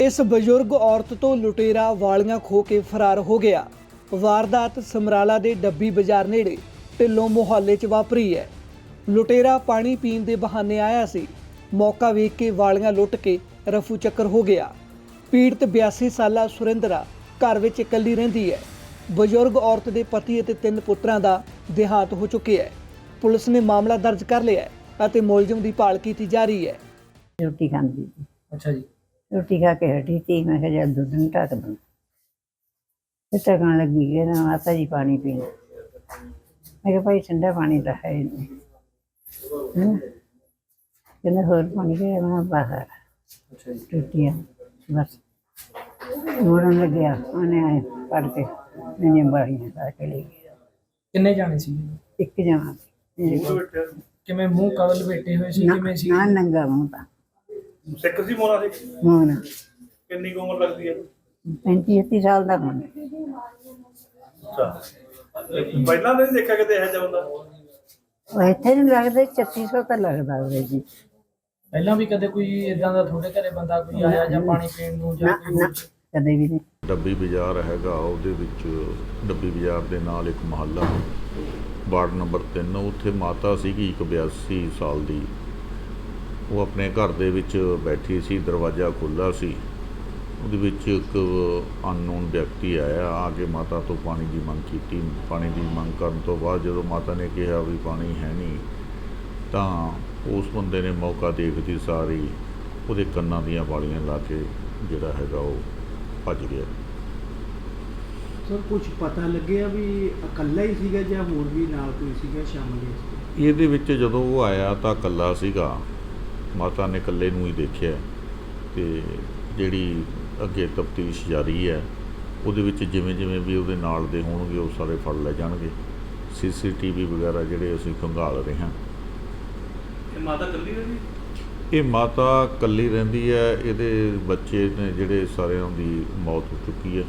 ਇਸ ਬਜ਼ੁਰਗ ਔਰਤ ਤੋਂ ਲੁਟੇਰਾ ਵਾਲੀਆਂ ਖੋ ਕੇ ਫਰਾਰ ਹੋ ਗਿਆ। ਵਾਰਦਾਤ ਸਮਰਾਲਾ ਦੇ ਡੱਬੀ ਬਾਜ਼ਾਰ ਨੇੜੇ ਢਿੱਲੋਂ ਮੁਹੱਲੇ 'ਚ ਵਾਪਰੀ ਹੈ। ਲੁਟੇਰਾ ਪਾਣੀ ਪੀਣ ਦੇ ਬਹਾਨੇ ਆਇਆ ਸੀ। ਮੌਕਾ ਵੇਖ ਕੇ ਵਾਲੀਆਂ ਲੁੱਟ ਕੇ ਰਫੂ ਚੱਕਰ ਹੋ ਗਿਆ। ਪੀੜਤ 82 ਸਾਲਾ ਸੁਰਿੰਦਰਾ ਘਰ ਵਿੱਚ ਇਕੱਲੀ ਰਹਿੰਦੀ ਹੈ। ਬਜ਼ੁਰਗ ਔਰਤ ਦੇ ਪਤੀ ਅਤੇ ਤਿੰਨ ਪੁੱਤਰਾਂ ਦਾ ਦੇਹਾਂਤ ਹੋ ਚੁੱਕਿਆ ਹੈ। ਪੁਲਿਸ ਨੇ ਮਾਮਲਾ ਦਰਜ ਕਰ ਲਿਆ ਹੈ ਅਤੇ ਮੁਲਜ਼ਮ ਦੀ ਭਾਲ ਕੀਤੀ ਜਾ ਰਹੀ ਹੈ। ਰੋਟੀ ਖਾਂਦੀ ਸੀ। ਅੱਛਾ ਜੀ। ਰੋਟੀ ਖਾ ਕੇ ਹਟੀ ਸੀ ਮੈਂ ਕਿਹਾ ਜਦ ਦੁੱਧ ਨੂੰ ਢੱਕ ਦੂੰ। ਤੇ ਟਕਣ ਲੱਗੀ ਕਿ ਨਾ ਮਾਤਾ ਜੀ ਪਾਣੀ ਪੀਣਾ ਮੈਂ ਕਿਹਾ ਭਾਈ ਠੰਡਾ ਪਾਣੀ ਤਾਂ ਹੈ ਨਹੀਂ। ਕਹਿੰਦਾ ਹੋਰ ਪਾਣੀ ਕਿ ਮੈਂ ਬਾਹਰ। ਅੱਛਾ ਜੀ। ਬਸ। ਮੋੜਨ ਲੱਗਿਆ ਉਹਨੇ ਆਏ ਪੜ ਕੇ ਮੈਨੇ ਬਾਰੀਆਂ ਲਾ ਕੇ ਲੈ ਗਿਆ ਕਿੰਨੇ ਜਾਣੇ ਸੀ? ਇੱਕ ਜਣਾ ਮੇਰੇ ਕੋਲ। ਕਿਵੇਂ ਮੂੰਹ ਕਵਲ ਬੈਠੇ ਹੋਏ ਸੀ ਕਿਵੇਂ ਸੀ? ਨਾ ਨੰਗਾ ਮੂੰਹ ਤਾਂ। ਸਿੱਖ ਸੀ ਮੋਨਾ ਸੀ ਮੂੰਹ ਨਾ ਕਿੰਨੀ ਕੁ ਉਮਰ ਲੱਗਦੀ ਹੈ? 35 30 ਸਾਲ ਦਾ ਮੁੰਡਾ ਅੱਛਾ। ਪਹਿਲਾਂ ਨਹੀਂ ਦੇਖਿਆ ਕਿਤੇ ਇਹੋ ਜਿਹਾ ਬੰਦਾ? ਉਹ ਇੱਥੇ ਨਹੀਂ ਲੱਗਦਾ 3600 ਤਾਂ ਲੱਗਦਾ ਉਹਦੇ ਜੀ। ਪਹਿਲਾਂ ਵੀ ਕਦੇ ਕੋਈ ਇਦਾਂ ਦਾ ਤੁਹਾਡੇ ਘਰੇ ਬੰਦਾ ਕੋਈ ਆਇਆ ਜਾਂ ਪਾਣੀ ਪੀਣ ਨੂੰ ਜਾਂ ਨਾ ਕੋਈ ਨਾ ਕਦੇ ਵੀ ਨਹੀਂ। ਡੱਬੀ ਬਾਜ਼ਾਰ ਹੈਗਾ ਉਹਦੇ ਵਿੱਚ ਡੱਬੀ ਬਾਜ਼ਾਰ ਦੇ ਨਾਲ ਇੱਕ ਮਹੱਲਾ ਵਾਰਡ ਨੰਬਰ 3 ਉੱਥੇ ਮਾਤਾ ਸੀਗੀ ਇੱਕ 82 ਸਾਲ ਦੀ। ਉਹ ਆਪਣੇ ਘਰ ਦੇ ਵਿੱਚ ਬੈਠੀ ਸੀ ਦਰਵਾਜ਼ਾ ਖੁੱਲ੍ਹਾ ਸੀ। ਉਹਦੇ ਵਿੱਚ ਇੱਕ ਅਨਨੋਨ ਵਿਅਕਤੀ ਆਇਆ ਆ ਕੇ ਮਾਤਾ ਤੋਂ ਪਾਣੀ ਦੀ ਮੰਗ ਕੀਤੀ। ਪਾਣੀ ਦੀ ਮੰਗ ਕਰਨ ਤੋਂ ਬਾਅਦ ਜਦੋਂ ਮਾਤਾ ਨੇ ਕਿਹਾ ਵੀ ਪਾਣੀ ਹੈ ਨਹੀਂ ਤਾਂ ਉਸ ਬੰਦੇ ਨੇ ਮੌਕਾ ਦੇਖਦੀ ਸਾਰੀ ਉਹਦੇ ਕੰਨਾਂ ਦੀਆਂ ਵਾਲੀਆਂ ਲਾ ਕੇ ਜਿਹੜਾ ਹੈਗਾ ਉਹ ਭੱਜ ਗਿਆ। ਸਰ ਕੁਝ ਪਤਾ ਲੱਗਿਆ ਵੀ ਇਕੱਲਾ ਹੀ ਸੀਗਾ ਜਾਂ ਹੋਰ ਵੀ ਨਾਲ ਕੋਈ ਸੀਗਾ ਸ਼ਾਮਲ? ਇਹਦੇ ਵਿੱਚ ਜਦੋਂ ਉਹ ਆਇਆ ਤਾਂ ਇਕੱਲਾ ਸੀਗਾ। ਮਾਤਾ ਨੇ ਇਕੱਲੇ ਨੂੰ ਹੀ ਦੇਖਿਆ ਤੇ ਜਿਹੜੀ ਅੱਗੇ ਤਫਤੀਸ਼ ਜਾਰੀ ਹੈ ਉਹਦੇ ਵਿੱਚ ਜਿਵੇਂ ਜਿਵੇਂ ਵੀ ਉਹਦੇ ਨਾਲ ਦੇ ਹੋਣਗੇ ਉਹ ਸਾਰੇ ਫੜ ਲੈ ਜਾਣਗੇ। ਸੀਸੀਟੀਵੀ ਵਗੈਰਾ ਜਿਹੜੇ ਅਸੀਂ ਖੰਗਾਲ ਰਹੇ ਹਾਂ। ਇਹ ਮਾਤਾ ਕੱਲੀ ਰਹੀ ਇਹ ਮਾਤਾ ਇਕੱਲੀ ਰਹਿੰਦੀ ਹੈ ਇਹਦੇ ਬੱਚੇ ਨੇ ਜਿਹੜੇ ਸਾਰਿਆਂ ਦੀ ਮੌਤ ਹੋ ਚੁੱਕੀ ਹੈ।